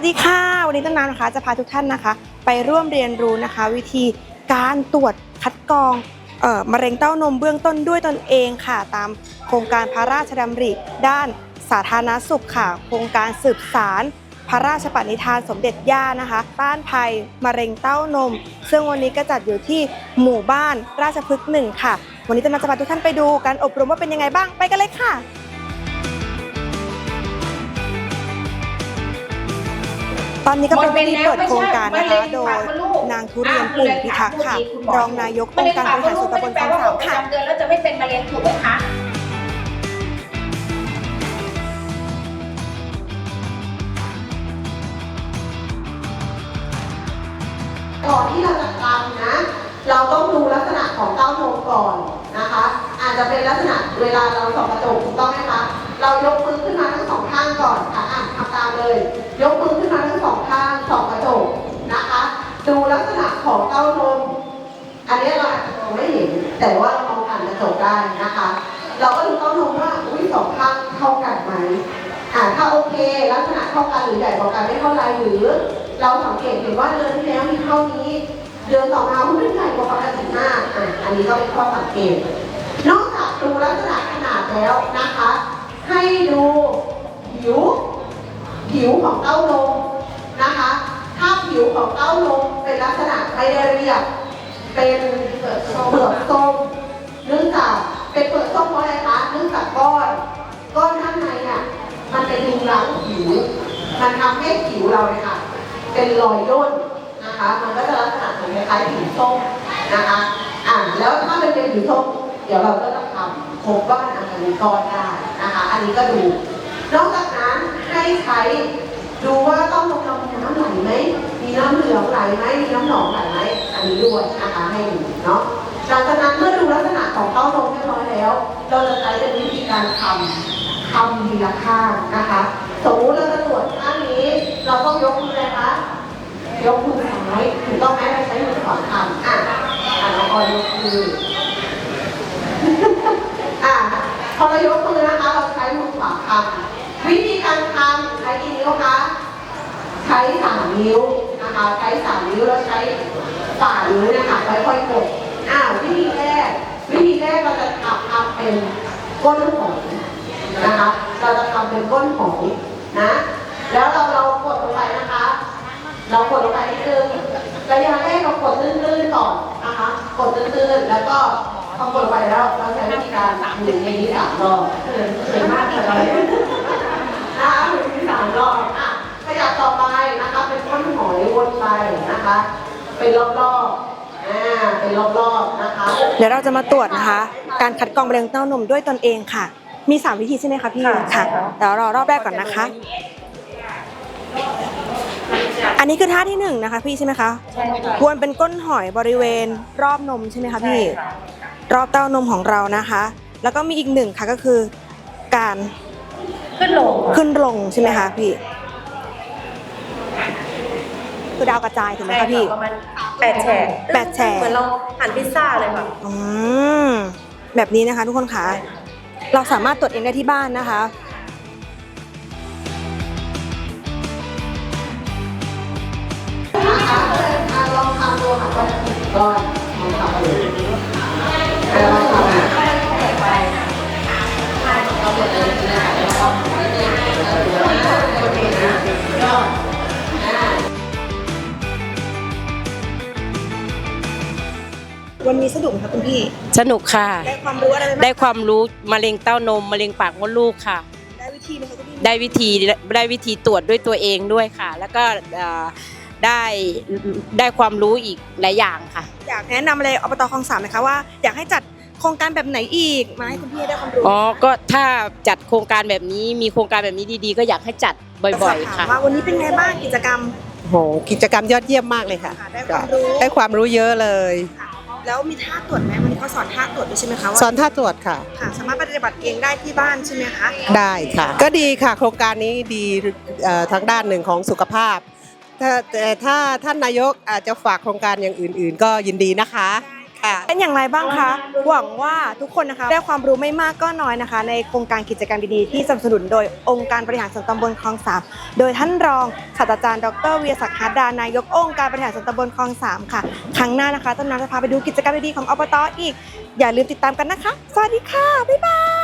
วัสดีค่ะ วันนี้ต้นน้ำนะคะจะพาทุกท่านนะคะ ไปร่วมเรียนรู้นะคะ วิธีการตรวจคัดกรองเอ่อมะเร็งเต้านมเบื้องต้นด้วยตนเองค่ะ ตามโครงการพระราชดำริ ด้านสาธารณสุขค่ะ โครงการสืบสารพระราชปณิธานสมเด็จย่านะคะ ต้านภัยมะเร็งเต้านม ซึ่งวันนี้ก็จัดอยู่ที่หมู่บ้านราชพฤกษ์หนึ่งค่ะ วันนี้ต้นน้ำจะพาทุกท่านไปดูการอบรมว่าเป็นยังไงบ้างไปกันเลยค่ะ ตอนนี้ก็เป็นพิธีเปิดโครงการนะคะ โดยนางทุเรียนปุ่นพิทักษ์ค่ะ รองนายกองค์การบริหารส่วนตำบลคลองสามค่ะเดือนแล้วจะไม่เป็นมะเร็งถูกไหมคะก่อนที่เราจะทำนะ เราต้องดูลักษณะของเต้านมก่อนนะคะ อาจจะเป็นลักษณะเวลาเราส่องกระจกถูกต้องไหมคะ เรายกมือขึ้นมาทั้งสองข้างก่อนค่ะ ของเต้านมอันนี้เราอาจจะมองไม่เห็น แต่ว่าเรามองผ่านกระจกได้นะคะ เราก็ดูเต้านมว่าอุ้ยสองข้างเท่ากันไหมอ่าถ้าโอเค ลักษณะเท่ากันหรือใหญ่กว่ากันไม่เท่าไรหรือ เราสังเกตเห็นว่าเดือนที่แล้วมีเท่านี้ เดือนต่อมาหุ้นใหญ่กว่าปกติมากอะอันนี้ก็เป็นข้อสังเกต นอกจากดูลักษณะขนาดแล้วนะคะ ให้ดูผิวผิวของเต้านมนะคะ ถ้าผิวของเต้านมเป็นลักษณะไม่ได้เรียบ เป็นเปลือกส้มเปลือกส้มเนื่องจากเป็นเปลือกส้มเพราะอะไรคะเนื่องจากก้อนก้อนข้างในอะมันเป็นรุงรังผิว มันทำให้ผิวเราเนี่ยค่ะ เป็นรอยย่นนะคะ มันก็จะลักษณะเหมือนคล้ายผิวส้มนะคะอ่าแล้วถ้ามันเป็นผิวส้มเดี๋ยวเราก็ต้องทำพบว่ามันอาจจะมีก้อนได้นะคะ อันนี้ก็ดู นอกจากนั้นให้ใช้ดูว่าต้องลงรามีน้ำ ไหลไหมมีน้ำเหลืองไหลไหมมีน้ำหนองไหลไหมอันนี้ด้วยนะคะให้ดูเนาะหลังจากนั้นเมื่อดูลักษณะของเต้านมเรียบร้อยแล้ว เราจะใช้เป็นวิธีการทำทำทีละข้างนะคะสมมติเราจะตรวจข้างนี้ เราต้องยกมือเลยคะยกมือซ้ายถูกต้องไหมเราใช้มือขวาทำอะอะน้องออยยกมืออะพอเรายกมือนะคะ เราใช้มือขวาทำวิธีการทำใช้กี่นิ้วคะ ใช้สามนิ้วนะคะใช้สามนิ้วแล้วใช้ฝ่านิ้วเนะคะค่อยๆกดอ้าววิธีแรกวิธีแรกเราจะทำทำเป็นก้นหอยนะคะเราจะทำเป็นก้นหอยนะ แล้วเราเรากดลงไปนะคะ เรากดลงไปนิดนึงระยะแรกเรากดลื่นๆก่อนนะคะกดลื่นๆแล้วก็พอกดลงไปแล้วเราใช้วิธีการหมุนอย่างนี้สามรอบเห็นมากเลยนะคะหมุนอย่างนี้สามรอบ นไปนะคะเป็นรอบๆอ่าเป็นรอบๆนะคะเดี๋ยวเราจะมาตรวจนะคะ การคัดกรองมะเร็งเต้านมด้วยตนเองค่ะ มี 3 วิธีใช่ไหมคะพี่ค่ะเดี๋ยวรอรอบแรกก่อนนะคะ อันนี้คือท่าที่หนึ่งนะคะ พี่ใช่ไหมคะใช่ค่ะควรเป็นก้นหอยบริเวณรอบนมใช่ไหมคะพี่รอบเต้านมของเรานะคะ แล้วก็มีอีกหนึ่งค่ะก็คือ การขึ้นลงขึ้นลงใช่ไหมคะพี่ คือดาวกระจายถูกไหมคะพี่ ประมาณแปดแฉกแปดแฉก เหมือนเราหั่นพิซซ่าเลยค่ะ อืมแบบนี้นะคะทุกคนคะเราสามารถตรวจเองได้ที่บ้านนะคะนะคะอะลองทำดูค่ะว่าก็ลอ วันนี้สนุกไหมคะคุณพี่สนุกค่ะ ได้ความรู้อะไรไหมได้ความรู้มะเร็งเต้านมมะเร็งปากมดลูกค่ะ ได้วิธีไหมคะคุณพี่ได้วิธีได้วิธีตรวจด้วยตัวเองด้วยค่ะ แล้วก็เอ่อได้ได้ความรู้อีกหลายอย่างค่ะ อยากแนะนำอะไรอบตคลองสามนะคะว่าอยากให้จัดโครงการแบบไหนอีกมาให้คุณพี่ได้ความรู้อ๋อ ก็ถ้าจัดโครงการแบบนี้มีโครงการแบบนี้ดีๆ ก็อยากให้จัดบ่อย ๆ ค่ะ ว่าวันนี้เป็นไงบ้างกิจกรรม โหกิจกรรมยอดเยี่ยมมากเลยค่ะ ค่ะได้ความรู้ ได้ความรู้เยอะเลย ค่ะ แล้วมีท่าตรวจไหมวันนี้เขาสอนท่าตรวจด้วยใช่ไหมคะว่าสอนท่าตรวจค่ะ ค่ะสามารถปฏิบัติเองได้ที่บ้านใช่ไหมคะ ได้ค่ะ ก็ดีค่ะ โครงการนี้ดีเอ่อทางด้านหนึ่งของสุขภาพ ถ้าแต่ถ้าท่านนายกอาจจะฝากโครงการอย่างอื่น ๆ ก็ยินดีนะคะ ค่ะ เป็นอย่างไรบ้างคะ หวังว่าทุกคนนะคะได้ความรู้ไม่มากก็น้อยนะคะ ในโครงการกิจกรรมดีๆที่สนับสนุนโดยองค์การบริหารส่วนตำบลคลองสามโดยท่านรองศาสตราจารย์ ดรเวียศักดิ์ฮาดดานายกองค์การบริหารส่วนตำบลคลองสามค่ะ ครั้งหน้านะคะต้นน้ำจะพาไปดูกิจกรรมดีๆของอบตอีก อย่าลืมติดตามกันนะคะ สวัสดีค่ะ บ๊ายบาย